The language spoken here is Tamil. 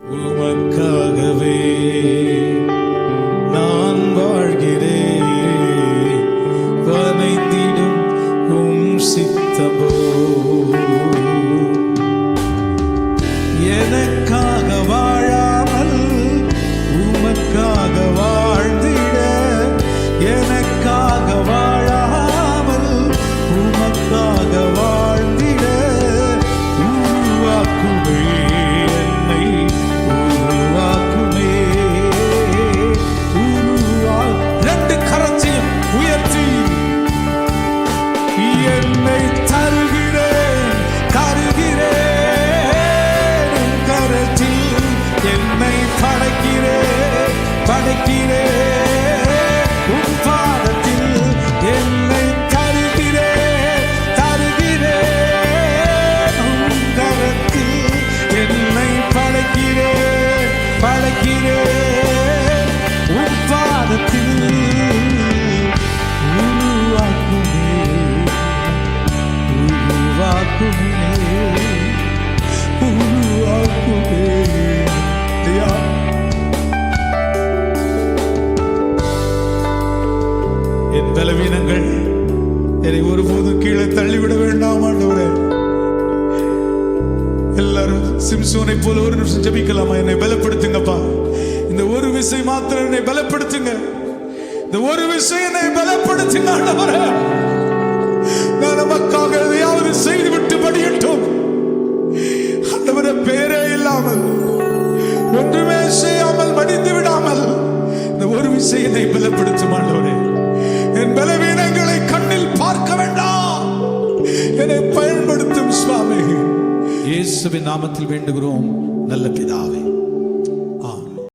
உமக்காகவே நான் வாழ்கிறேன். வனைந்திடும் உம் சித்தமோ. எனக்காக வாழாமல் உமக்காக வாழ்ந்திட. எனக்காக வாழாமல் உமக்காக வாழ்ந்திட. உருவாக்குமே என்னை உருவாக்குமே உருவாக்குமே என் பலவீனங்கள் என்னை ஒருபோதும் கீழே தள்ளிவிட வேண்டாம் ஆண்டவரே. எல்லாரும் சிம்சோனை போல ஒரு நிமிஷம் ஜபிக்கலாமா? என்னை பலப்படுத்துங்கப்பா. இந்த ஒரு விஷயம் மாத்திரம் என்னை பலப்படுத்துங்க. இந்த ஒரு விஷயம் என்னை பலப்படுத்துங்க ஆண்டவரே. நான் நமக்காக எதையாவது செய்ய ஒன்றுமே செய்யாமல் மடிந்து விடாமல் இந்த ஒரு விஷயத்தை என்னை பலப்படுத்தும் ஆண்டவரே. என் பலவீனங்களை கண்ணில் பார்க்க வேண்டாம். என்னை பயன்படுத்தும் சுவாமி. இயேசுவின் நாமத்தில் வேண்டுகிறோம் நல்ல பிதாவே.